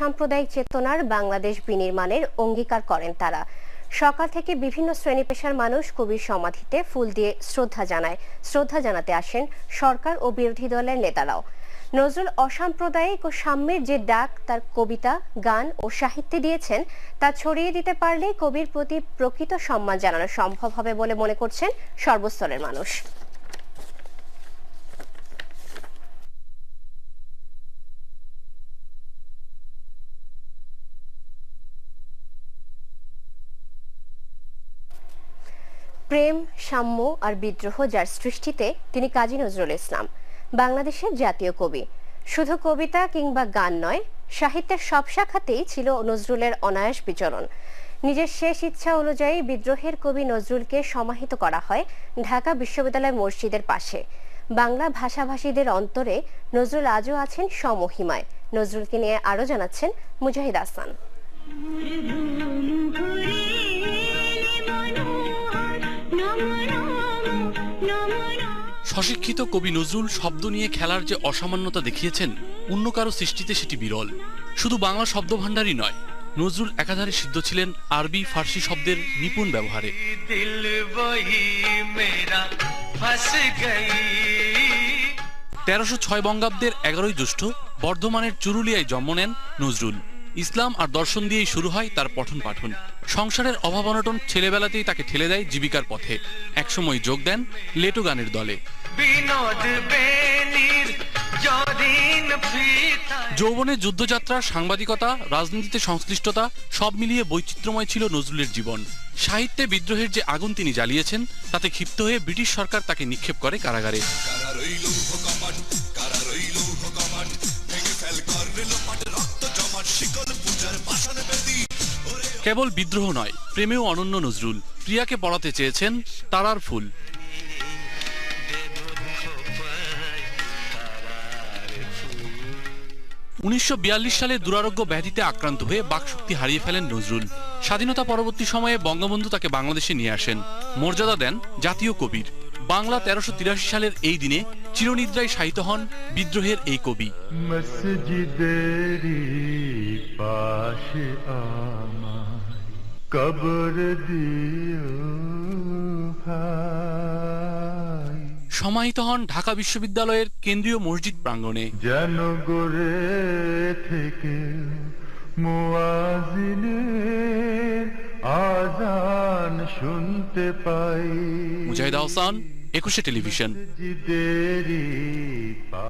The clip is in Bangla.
সাম্প্রদায়িক চেতনার বাংলাদেশ বিনির্মাণের অঙ্গীকার করেন তারা। সকাল থেকে বিভিন্ন শ্রেণি পেশার মানুষ কবির সমাধিতে ফুল দিয়ে শ্রদ্ধা জানায়। শ্রদ্ধা জানাতে আসেন সরকার ও বিরোধী দলের নেতারাও। নজরুল অসাম্প্রদায়িক ও সাম্যের যে ডাক, তার কবিতা, গান ও সাহিত্যে দিয়েছেন, তা ছড়িয়ে দিতে পারলে কবির প্রতি প্রকৃত সম্মান জানানো সম্ভব হবে বলে মনে করছেন সর্বস্তরের মানুষ। প্রেম সাম্য আর বিদ্রোহ যার সৃষ্টিতে তিনি কাজী নজরুল ইসলাম বাংলাদেশের জাতীয় কবি শুধু কবিতা কিংবা গান নয় সাহিত্যের সব শাখাতেই ছিল নজরুলের অনায়াস বিচরণ নিজের শেষ ইচ্ছা অনুযায়ী বিদ্রোহের কবি নজরুলকে সমাহিত করা হয় ঢাকা বিশ্ববিদ্যালয় মসজিদের পাশে বাংলা ভাষাভাষীদের অন্তরে নজরুল আজও আছেন সমহিমায় নজরুলকে নিয়ে আরও জানাচ্ছেন মুজাহিদ আহসান স্বশিক্ষিত কবি নজরুল শব্দ নিয়ে খেলার যে অসামান্যতা দেখিয়েছেন, অন্য কারও সৃষ্টিতে সেটি বিরল। শুধু বাংলা শব্দ ভাণ্ডারই নয়, নজরুল একাধারে সিদ্ধ ছিলেন আরবি, ফার্সি শব্দের নিপুণ ব্যবহারে। তেরোশো ছয় বঙ্গাব্দের এগারোই জ্যৈষ্ঠ বর্ধমানের চুরুলিয়ায় জন্ম নেন নজরুল। ইসলাম আর দর্শন দিয়েই শুরু হয় তার পঠন পাঠন। সংসারের অভাব অনটন ছেলেবেলাতেই তাকে ঠেলে দেয় জীবিকার পথে। একসময় যোগ দেন লেটো গানের দলে। বিনোদ বেনির যৌবনের যুদ্ধযাত্রা সাংবাদিকতা রাজনীতিতে সংশ্লিষ্টতা সব মিলিয়ে বৈচিত্র্যময় ছিল নজরুলের জীবন। সাহিত্যে বিদ্রোহের যে আগুন তিনি জ্বালিয়েছেন তাতে ক্ষিপ্ত হয়ে ব্রিটিশ সরকার তাকে নিক্ষেপ করে কারাগারে। কেবল বিদ্রোহ নয়, প্রেমেও অনন্য নজরুল। প্রিয়াকে পড়াতে চেয়েছেন তারার ফুল। উনিশশো বিয়াল্লিশ সালে দুরারোগ্য ব্যাধিতে আক্রান্ত হয়ে বাকশক্তি হারিয়ে ফেলেন নজরুল। স্বাধীনতা পরবর্তী সময়ে বঙ্গবন্ধু তাকে বাংলাদেশে নিয়ে আসেন। মর্যাদা দেন জাতীয় কবির। বাংলা তেরোশো সালের এই দিনে চিরনিদ্রায় শায়িত হন বিদ্রোহের এই কবি। মসজিদেরি পাশে কবর দিও ভাই। সমাহিত হন ঢাকা বিশ্ববিদ্যালয়ের কেন্দ্রীয় মসজিদ প্রাঙ্গণে। যেন গড়ে থেকে মুয়াজিনের আজান শুনতে পাই। মুজাহিদ আহসান একুশে টেলিভিশন।